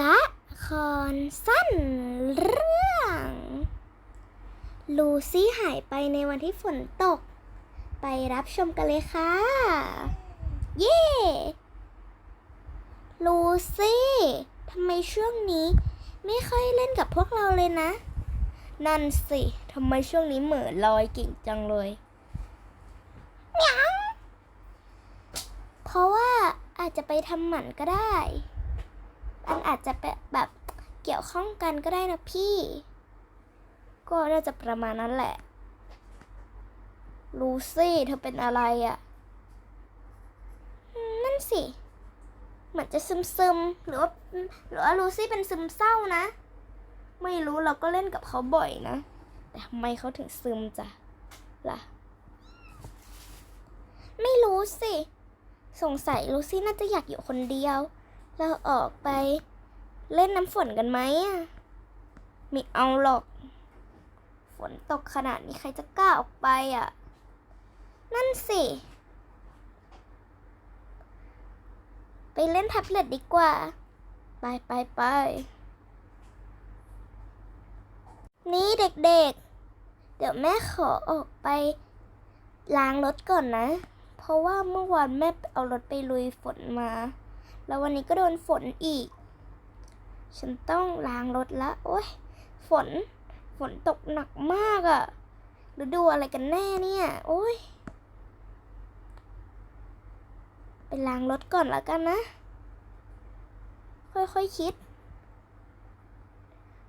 ละครสั้นเรื่อง ลูซี่หายไปในวันที่ฝนตก ไปรับชมกันเลยค่ะ เย้ลูซี่ทำไมช่วงนี้ไม่ค่อยเล่นกับพวกเราเลยนะ นั่นสิทำไมช่วงนี้เหม่อลอยเก่งจังเลยเหมียวเพราะว่าอาจจะไปทำหมันก็ได้ มันอาจจะเป็นแบบเกี่ยวข้องกันก็ได้นะพี่ ก็น่าจะประมาณนั้นแหละ ลูซี่เธอเป็นอะไรอะ่ะ นั่นสิ เหมือนจะซึมซึมหรือว่าหรือว่าลูซี่เป็นซึมเศร้านะ ไม่รู้เราก็เล่นกับเขาบ่อยนะ แต่ทำไมเขาถึงซึมจ้ะล่ะ ไม่รู้สิ สงสัยลูซี่น่าจะอยากอยู่คนเดียว เราออกไป เล่นน้ำฝนกันไหมอะไม่เอาหรอก ฝนตกขนาดนี้ใครจะกล้าออกไปอะ นั่นสิ ไปเล่นแท็บเล็ตดีกว่า ไปไปไปนี่เด็กๆเดี๋ยวแม่ขอออกไปล้างรถก่อนนะ เพราะว่าเมื่อวานแม่เอารถไปลุยฝนมา แล้ววันนี้ก็โดนฝนอีก ฉันต้องล้างรถละ โอ๊ยฝน ฝนตกหนักมากอะฤดูอะไรกันแน่เนี่ย โอ๊ยไปล้างรถก่อนแล้วกันนะ ค่อยๆคคิด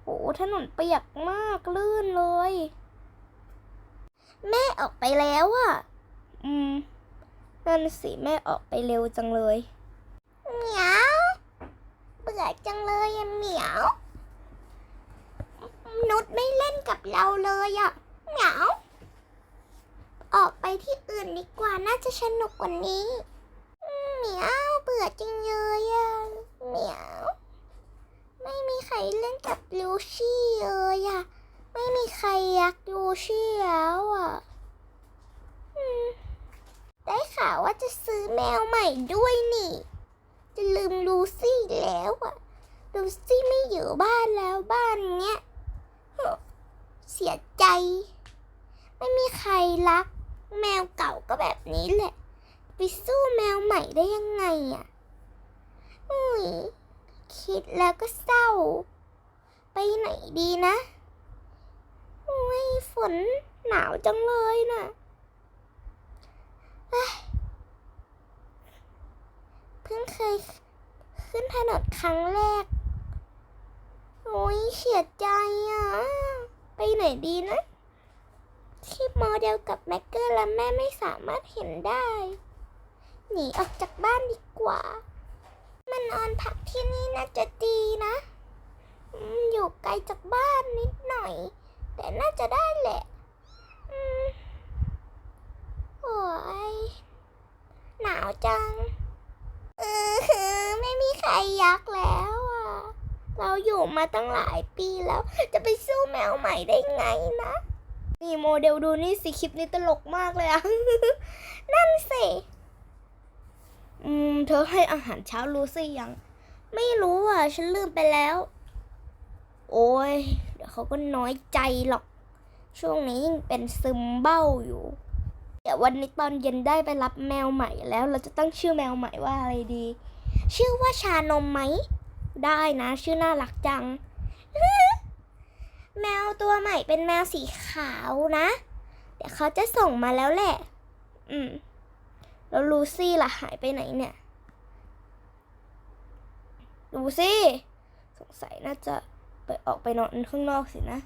โอ้ถนนเปียกมากลื่นเลย แม่ออกไปแล้วอะอืม นั่นสิ แม่ออกไปเร็วจังเลย เหมียวเบื่อจังเลยอะเหมียวนุชไม่เล่นกับเราเลยอะเหมียวออกไปที่อื่นดีกว่าน่าจะสนุกกว่านี้เหมียวเบื่อจริงเลยอะเหมียวไม่มีใครเล่นกับลูชี่เลยอะไม่มีใครรักลูชี่แล้วอะได้ข่าวว่าจะซื้อแมวใหม่ด้วยนี่ จะลืมลูซี่แล้วอะลูซี่ไม่อยู่บ้านแล้วบ้านเนี้ยเสียใจ ไม่มีใครรัก แมวเก่าก็แบบนี้แหละ ไปสู้แมวใหม่ได้ยังไงอะอุ้ยคิดแล้วก็เศร้า ไปไหนดีนะอุ้ยฝนหนาวจังเลยน่ะ เพิ่งเคยขึ้นถนนครั้งแรก โอ้ยเสียใจอะ ไปไหนดีนะ ที่โมเดลกับแม็กเกอร์และแม่ไม่สามารถเห็นได้ หนีออกจากบ้านดีกว่า มันนอนพักที่นี่น่าจะดีนะอยู่ไกลจากบ้านนิดหน่อย แต่น่าจะได้แหละอโอ้ยหนาวจัง เออไม่มีใครยักแล้วอะ เราอยู่มาตั้งหลายปีแล้ว จะไปสู้แมวใหม่ได้ไงนะ นี่โมเดลดูนี่สิคลิปนี้ตลกมากเลยอะนั่นสิ อืม เธอให้อาหารเช้าลูซี่ยัง ไม่รู้อะ ฉันลืมไปแล้ว โอ้ย เดี๋ยวเขาก็น้อยใจหรอก ช่วงนี้ยังเป็นซึมเบ้าอยู่ เดี๋ยววันนี้ตอนเย็นได้ไปรับแมวใหม่แล้ว เราจะตั้งชื่อแมวใหม่ว่าอะไรดี ชื่อว่าชานมไหม ได้นะ ชื่อน่ารักจัง แมวตัวใหม่เป็นแมวสีขาวนะ เดี๋ยวเขาจะส่งมาแล้วแหละ อืม แล้วลูซี่ล่ะหายไปไหนเนี่ยลูซี่สงสัยน่าจะไปออกไปนอนข้างนอกสินะ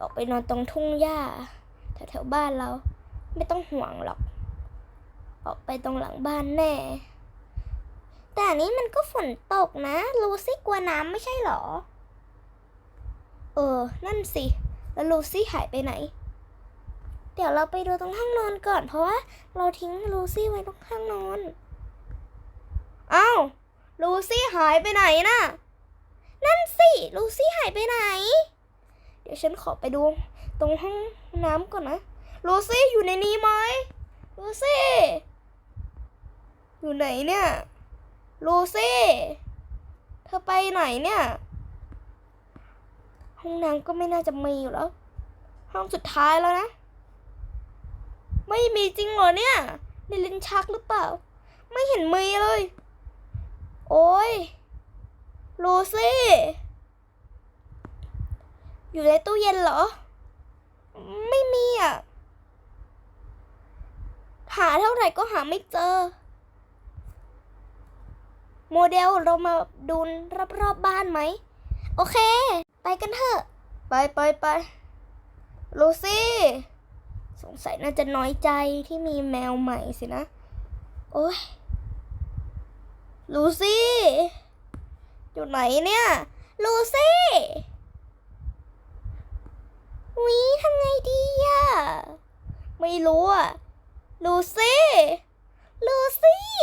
ออกไปนอนตรงทุ่งหญ้าแถวๆบ้านเรา ไม่ต้องห่วงหรอก ออกไปตรงหลังบ้านแน่ แต่อันนี้มันก็ฝนตกนะ ลูซี่กลัวน้ำไม่ใช่หรอ เออ นั่นสิ แล้วลูซี่หายไปไหน เดี๋ยวเราไปดูตรงห้องนอนก่อน เพราะว่าเราทิ้งลูซี่ไว้ตรงห้องนอนอ้าวลูซี่หายไปไหนน่ะ นั่นสิ ลูซี่หายไปไหน เดี๋ยวฉันขอไปดูตรงห้องน้ำก่อนนะ ลูซี่อยู่ในนี้ไหมลูซี่อยู่ไหนเนี่ยลูซี่เธอไปไหนเนี่ย ห้องน้ำก็ไม่น่าจะมีอยู่แล้ว ห้องสุดท้ายแล้วนะ ไม่มีจริงเหรอเนี่ยในลิ้นชักหรือเปล่า ไม่เห็นมีเลย โอ้ยลูซี่อยู่ในตู้เย็นเหรอ ไม่มีอะ หาเท่าไหร่ก็หาไม่เจอ โมเดลเรามาดูรอบๆบบ้านไหม โอเค ไปกันเถอะ ไปไปไปลูซี่ สงสัยน่าจะน้อยใจที่มีแมวใหม่สินะ โอ้ยลูซี่ อยู่ไหนเนี่ย ลูซี่วิทำไงดีอะไม่รู้อะ ลูซี่ ลูซี่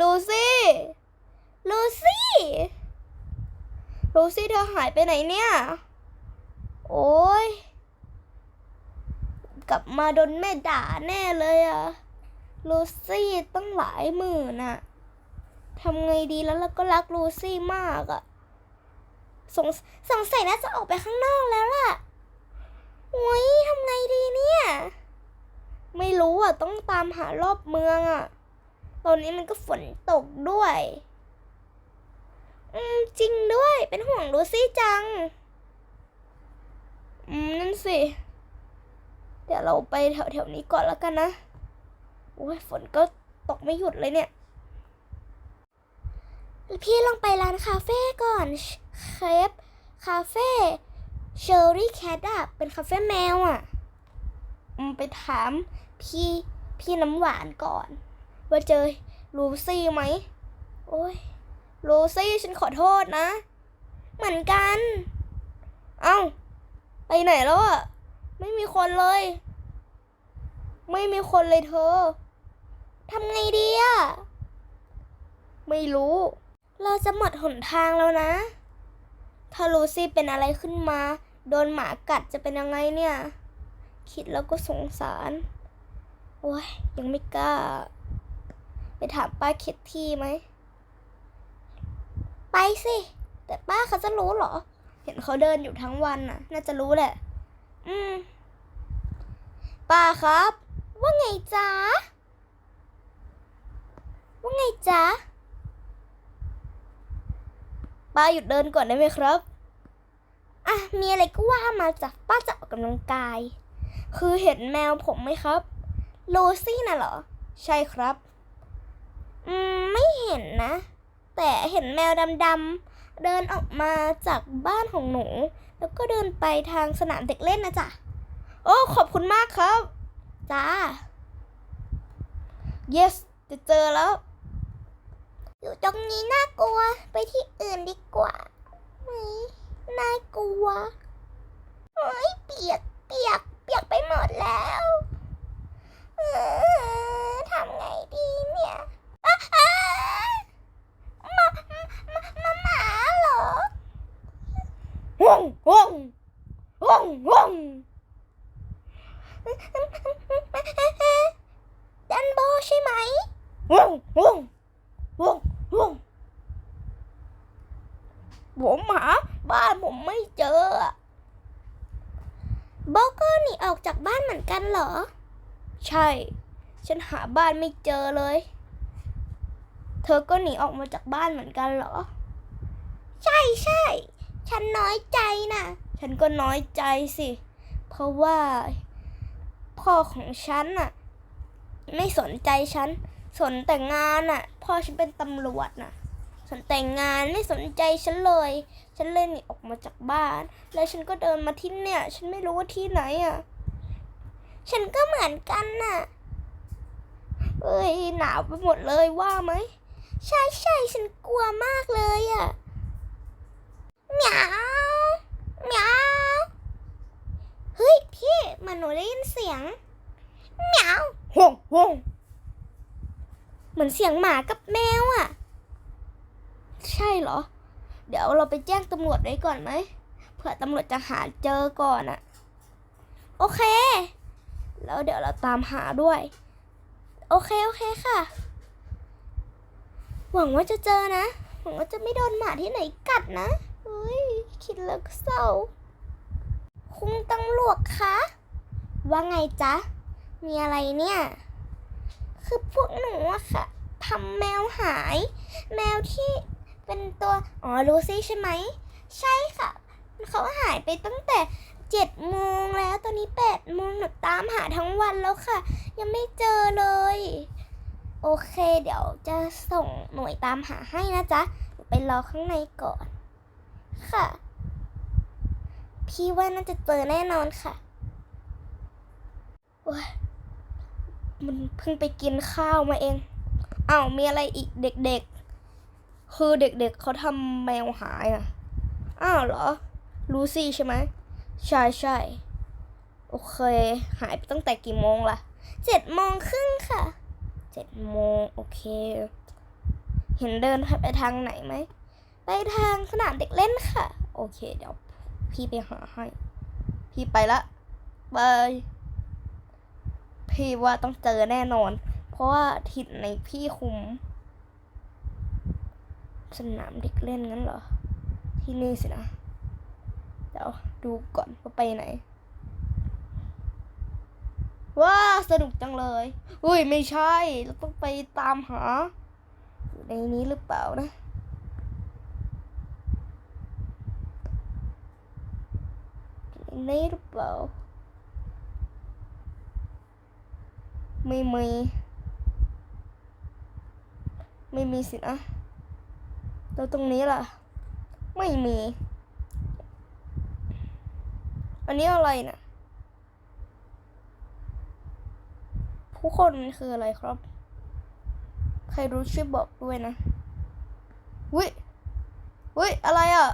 ลูซี่ ลูซี่ ลูซี่เธอหายไปไหนเนี่ย โอ้ย กลับมาโดนแม่ด่าแน่เลยอะลูซี่ตั้งหลายหมื่นอะทำไงดีแล้วเราก็รักลูซี่มากอะสงสงสัยน่าจะออกไปข้างนอกแล้วล่ะโอ้ยทำไงดีเนี่ย ไม่รู้อะ ต้องตามหารอบเมืองอะตอนนี้มันก็ฝนตกด้วย อืม จริงด้วย เป็นห่วงลูซี่จัง อืม นั่นสิ เดี๋ยวเราไปแถวแถวๆนี้ก่อนแล้วกันนะ โอ้ย ฝนก็ตกไม่หยุดเลยเนี่ย พี่ลองไปร้านคาเฟ่ก่อนเครปคาเฟ่เชอรี่แคทอะเป็นคาเฟ่แมวอะอืมไปถาม พี่พี่น้ำหวานก่อน ว่าเจอลูซี่ไหม โอ้ยลูซี่ฉันขอโทษนะ เหมือนกัน เอ้า ไปไหนแล้วอะไม่มีคนเลย ไม่มีคนเลยเธอทำไงดีอะไม่รู้ เราจะหมดหนทางแล้วนะ ถ้าลูซี่เป็นอะไรขึ้นมา โดนหมากัดจะเป็นยังไงเนี่ย คิดแล้วก็สงสาร โอ้ยยังไม่กล้า ไปถามป้าเคทที่ไหม ไปสิ แต่ป้าเขาจะรู้เหรอ เห็นเขาเดินอยู่ทั้งวันน่ะ น่าจะรู้แหละ อืม ป้าครับ ว่าไงจ๊ะ ว่าไงจ๊ะ ป้าหยุดเดินก่อนได้ไหมครับ อะ มีอะไรก็ว่ามาจากป้าจะออกกำลังกาย คือเห็นแมวผมไหมครับ โลซี่น่ะเหรอ ใช่ครับ อืม ไม่เห็นนะ แต่เห็นแมวดำๆ เดินออกมาจากบ้านของหนู แล้วก็เดินไปทางสนามเด็กเล่นนะจ๊ะ โอ้ ขอบคุณมากครับ จ้า yes จะเจอแล้ว อยู่ตรงนี้น่ากลัว ไปที่อื่นดีกว่าเฮ้ยน่ากลัวเฮ้ยเปียก เปียก เปียกไปหมดแล้ว ทำไงดีเนี่ยอะอะมามามาหมาเหรอห่วงห่วงห่วงห่วงดันโบใช่ไหมห่วงห่วงห่วงห่วงผมหาบ้านผมไม่เจออะโบก็หนีออกจากบ้านเหมือนกันเหรอ ใช่ ฉันหาบ้านไม่เจอเลย เธอก็หนีออกมาจากบ้านเหมือนกันเหรอ ใช่ใช่ ฉันน้อยใจนะฉันก็น้อยใจสิ เพราะว่า พ่อของฉันน่ะ ไม่สนใจฉัน สนแต่งานน่ะ พ่อฉันเป็นตำรวจน่ะ สนแต่งานไม่สนใจฉันเลย ฉันเลยหนีออกมาจากบ้าน แล้วฉันก็เดินมาที่เนี่ย ฉันไม่รู้ว่าที่ไหนอะ ฉันก็เหมือนกันน่ะ เอ้ยหนาวไปหมดเลยว่าไหม ใช่ใช่ฉันกลัวมากเลยอะเหมียวเหมียวเฮ้ยพี่มันหนูได้ยินเสียงเหมียวห่วงห่วงเหมือนเสียงหมากับแมวอะ ใช่เหรอ เดี๋ยวเราไปแจ้งตำรวจไว้ก่อนไหมเผื่อตำรวจจะหาเจอก่อนอะ โอเค แล้วเดี๋ยวเราตามหาด้วย โอเค โอเคค่ะ หวังว่าจะเจอนะ หวังว่าจะไม่โดนหมาที่ไหนกัดนะเฮ้ยคิดแล้วก็เศร้า คุณตำรวจคะ ว่าไงจ๊ะ มีอะไรเนี่ย คือพวกหนูอะค่ะทำแมวหาย แมวที่เป็นตัว อ๋อลูซี่ใช่ไหม ใช่ค่ะ เขาหายไปตั้งแต่ เจ็ดโมงแล้วตอนนี้แปดโมงหนูตามหาทั้งวันแล้วค่ะ ยังไม่เจอเลย โอเค เดี๋ยวจะส่งหน่วยตามหาให้นะจ๊ะหนูไปรอข้างในก่อน ค่ะ พี่ว่าน่าจะเจอแน่นอนค่ะโอ้ยมันเพิ่งไปกินข้าวมาเองอ้าวมีอะไรอีกเด็กๆ คือเด็กๆเขาทำแมวหายอะ อ้าวเหรอลูซี่ใช่ไหม ใช่ใช่โอเค หายไปตั้งแต่กี่โมงล่ะเจ็ดโมงครึ่งค่ะเจ็ดโมงโอเค เห็นเดินไปทางไหนไหม ไปทางสนามเด็กเล่นค่ะ โอเค เดี๋ยว พี่ไปหาให้ พี่ไปละบายพี่ว่าต้องเจอแน่นอน เพราะว่าถิ่นในพี่คุม สนามเด็กเล่นงั้นเหรอ ที่นี่สินะ เดี๋ยวดูก่อนว่าไปไหน ว้าสนุกจังเลยอุ้ยไม่ใช่ เราต้องไปตามหา อยู่ในนี้หรือเปล่านะ ในนี้หรือเปล่า ไม่มี ไม่มีสินะแล้วตรงนี้ล่ะ ไม่มี อันนี้อะไรนะ่ะผู้คนมันคืออะไรครับ ใครรู้ช่วยบอกด้วยนะวิวิอะไรอะ่ะ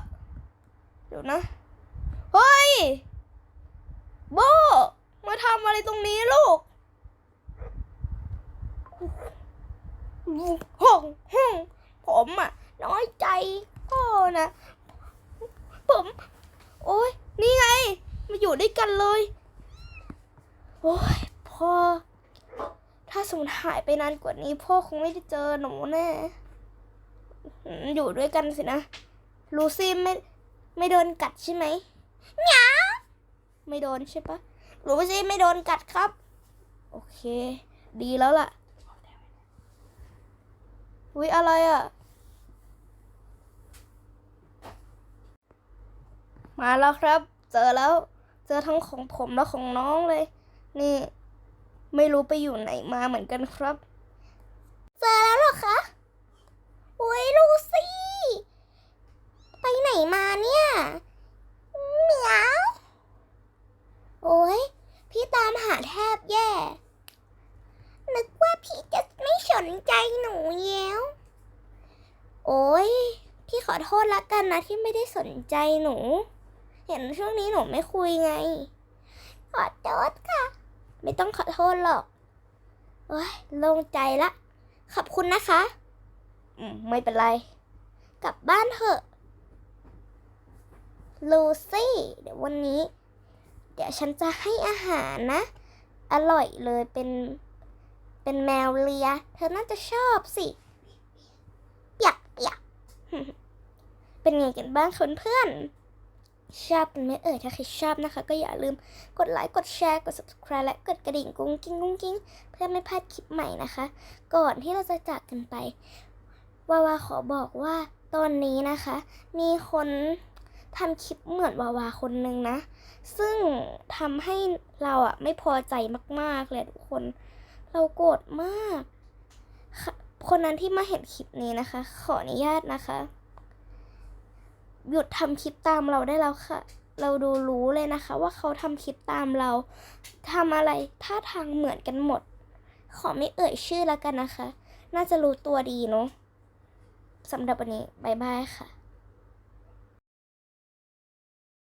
เดี๋ยวนะ เฮ้ย โบ มาทำอะไรตรงนี้ลูกห้องห้องผมอะ น้อยใจพ่อนะ ผม โอ้ย นี่ไง มา อยู่ด้วยกันเลย โอ้ยพ่อ ถ้าสมมติหายไปนานกว่านี้ พ่อคงไม่ได้เจอหนูแน่อืมอยู่ด้วยกันสินะ ลูซี่ไม่ไม่โดนกัดใช่ไหมหยาไม่โดนใช่ปะลูซี่ไม่โดนกัดครับ โอเค ดีแล้วล่ะวิอะไรอะ มาแล้วครับ เจอแล้ว เจอทั้งของผมและของน้องเลย นี่ ไม่รู้ไปอยู่ไหนมาเหมือนกันครับ เจอแล้วหรอคะโอ้ยลูซี่ไปไหนมาเนี่ยเหมียวโอ้ยพี่ตามหาแทบแย่ นึกว่าพี่จะไม่สนใจหนูแย้วโอ้ยพี่ขอโทษละกันนะที่ไม่ได้สนใจหนู เห็นช่วงนี้หนูไม่คุยไง ขอโทษค่ะ ไม่ต้องขอโทษหรอกโอ้ยโล่งใจละ ขอบคุณนะคะอืมไม่เป็นไร กลับบ้านเถอะ ลูซี่ เดี๋ยววันนี้ เดี๋ยวฉันจะให้อาหารนะ อร่อยเลยเป็น เป็นแมวเลีย เธอน่าจะชอบสิอยากอยากเป็นไงกันบ้างเพื่อนๆ ชอบกันไหมเอ่ยถ้าใครชอบนะคะ ก็อย่าลืมกดไลค์กดแชร์กด subscribe และกดกระดิ่งกุ้งกิ้งกุ้งกิ้งเพื่อไม่พลาดคลิปใหม่นะคะ ก่อนที่เราจะจากกันไปวาวาขอบอกว่าตอนนี้นะคะ มีคนทำคลิปเหมือนวาวาคนหนึ่งนะ ซึ่งทำให้เราอะไม่พอใจมากๆเลยทุกคน เราโกรธมาก คนนั้นที่มาเห็นคลิปนี้นะคะ ขออนุญาตนะคะ หยุดทำคลิปตามเราได้แล้วค่ะ เราดูรู้เลยนะคะ ว่าเขาทำคลิปตามเราทำอะไรท่าทางเหมือนกันหมด ขอไม่เอ่ยชื่อแล้วกันนะคะ น่าจะรู้ตัวดีเนาะสำหรับวันนี้บายบายค่ะ